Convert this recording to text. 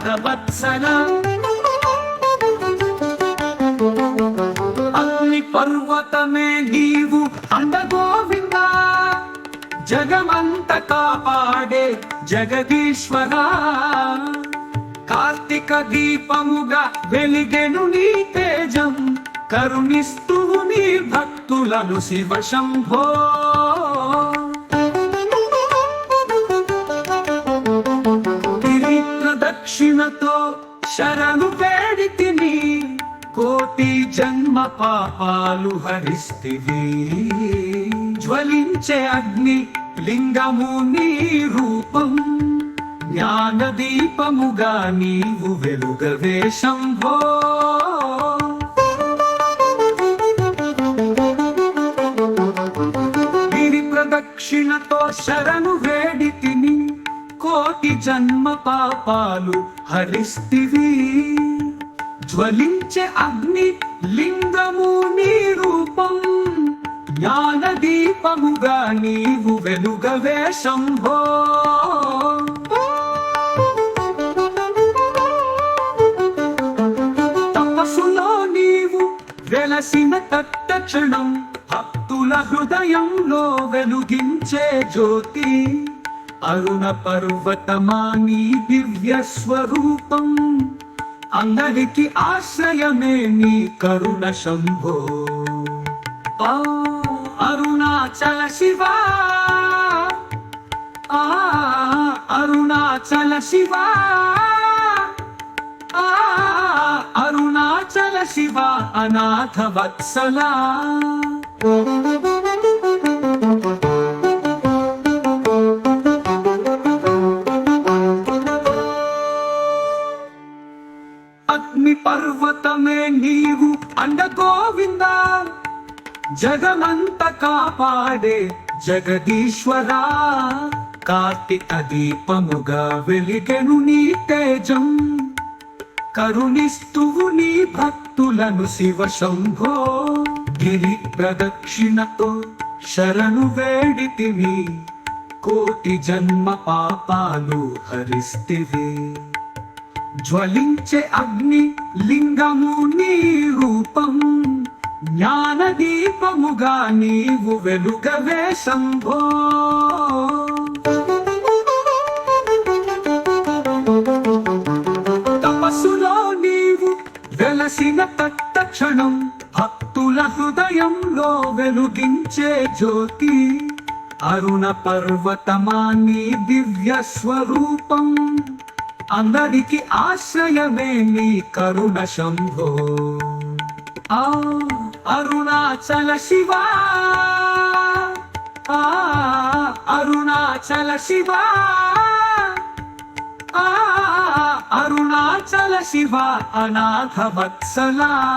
అనాథ వత్సల అగ్ని పర్వతమే నీవు అంద గోవింద జగమంత కాపాడే జగదీశ్వర. కార్తీక దీపముగా వెలిగెను నీ తేజం. కరుణిస్తూ నీ భక్తులను శివ శంభో. దక్షిణతో శరణు వేడితిని కోటి జన్మ పాపాలు హరిస్తివి. జ్వలించే అగ్ని లింగము నీ రూపం. జ్ఞాన దీపముగా నీవు వెలుగవే శంభో గిరి ప్రదక్షిణతో శరణు వేడితిని. కోటి జన్మ పాపాలు హరిస్తివి. జ్వలించే అగ్ని లింగము నీ రూపం. జ్ఞాన దీపముగా నీవు వెలుగవే శంభో. తపస్సులో నీవు వెలసిన తక్షణం భక్తుల హృదయంలో వెలుగించే జ్యోతి. అరుణ పర్వతమాని దివ్య స్వరూపం? అందరికి ఆశ్రయమే నీ కరుణ శంభో. అరుణాచల శివా. అరుణాచల శివా. అరుణాచల శివ అనాథ వత్సలా. పర్వతమే నీవు అండ గోవింద జగమంత కాపాడే జగదీశ్వరా. కార్తీక దీపముగా వెలిగెను నీ తేజం. కరుణిస్తువు నీ భక్తులను శివ శంభో. గిరి ప్రదక్షిణతో శరణు వేడితివి కోటి జన్మ పాపాలు హరిస్తివి. జ్వలించే అగ్ని లింగము నీ రూపం జ్ఞాన దీపముగా నీవు వెలుగవే శంభో. తపస్సులో నీవు వెలసిన తత్తక్షణం భక్తుల హృదయంలో వెలుగించే జ్యోతి. అరుణ పర్వతమా నీ దివ్య స్వరూపం. అందరికి ఆశ్రయమే నీ కరుణ శంభో. ఆ అరుణాచల శివా. ఆ అరుణాచల శివా. ఆ అరుణాచల శివ అనాథ వత్సలా.